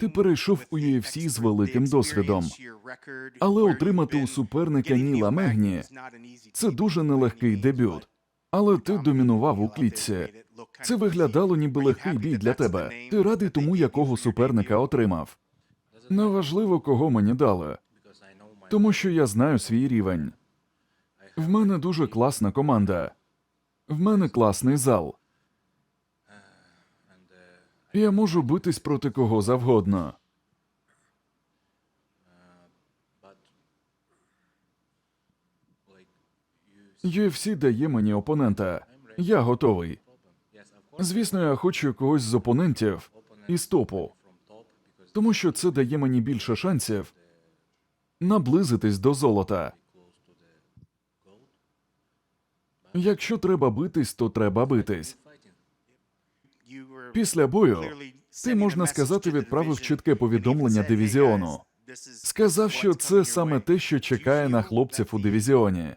Ти перейшов у UFC з великим досвідом, але отримати у суперника Ніла Мегні це дуже нелегкий дебют. Але ти домінував у клітці. Це виглядало ніби легкий бій для тебе. Ти радий тому, якого суперника отримав. Неважливо, кого мені дали, тому що я знаю свій рівень. В мене дуже класна команда. В мене класний зал. Я можу битись проти кого завгодно. UFC дає мені опонента. Я готовий. Звісно, я хочу когось з опонентів із топу, тому що це дає мені більше шансів наблизитись до золота. Якщо треба битись, то треба битись. Після бою ти можна сказати, відправив чітке повідомлення дивізіону. Сказав, що це саме те, що чекає на хлопців у дивізіоні.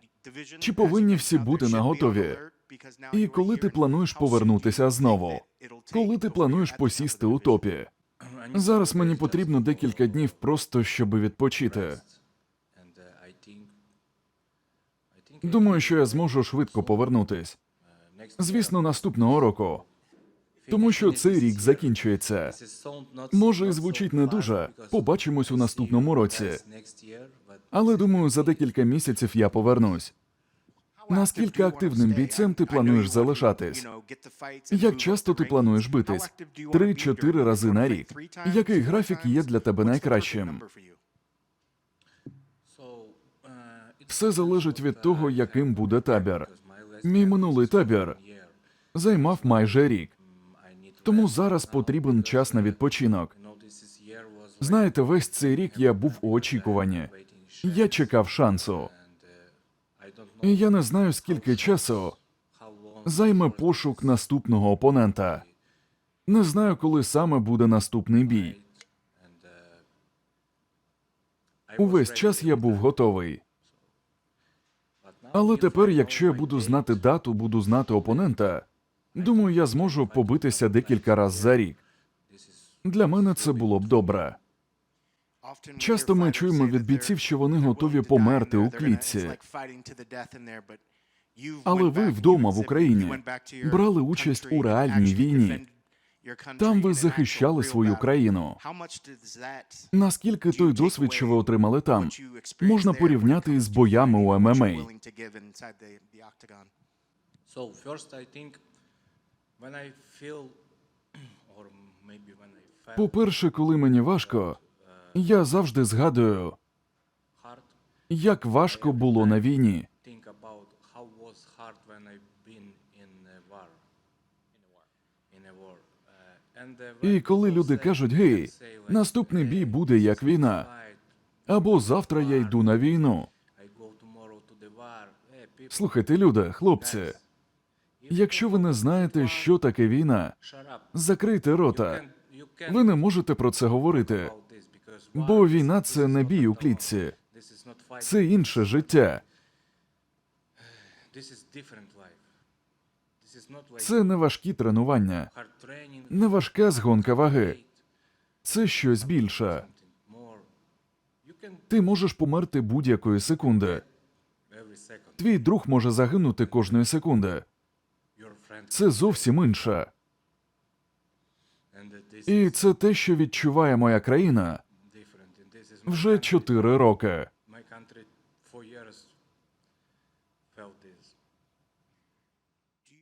Чи повинні всі бути наготові? І коли ти плануєш повернутися знову? Коли ти плануєш посісти у топі? Зараз мені потрібно декілька днів просто, щоб відпочити. Думаю, що я зможу швидко повернутись. Звісно, наступного року. Тому що цей рік закінчується. Може, і звучить не дуже. Побачимось у наступному році. Але думаю, за декілька місяців я повернусь. Наскільки активним бійцем ти плануєш залишатись? Як часто ти плануєш битись? Три-чотири рази на рік. Який графік є для тебе найкращим? Все залежить від того, яким буде табір. Мій минулий табір займав майже рік. Тому зараз потрібен час на відпочинок. Знаєте, весь цей рік я був у очікуванні. Я чекав шансу. І я не знаю, скільки часу займе пошук наступного опонента. Не знаю, коли саме буде наступний бій. Увесь час я був готовий. Але тепер, якщо я буду знати дату, буду знати опонента, думаю, я зможу побитися декілька разів за рік. Для мене це було б добре. Часто ми чуємо від бійців, що вони готові померти у клітці. Але ви вдома в Україні брали участь у реальній війні. Там ви захищали свою країну. Наскільки той досвід, що ви отримали там, можна порівняти із боями у ММА? По-перше, коли мені важко, я завжди згадую, як важко було на війні. І коли люди кажуть, гей, наступний бій буде як війна, або завтра я йду на війну. Слухайте, люди, хлопці, якщо ви не знаєте, що таке війна, закрийте рота. Ви не можете про це говорити, бо війна це не бій у клітці, це інше життя. Це не важкі тренування, не важка згонка ваги. Це щось більше. Ти можеш померти будь-якої секунди. Твій друг може загинути кожної секунди. Це зовсім інше. І це те, що відчуває моя країна вже чотири роки.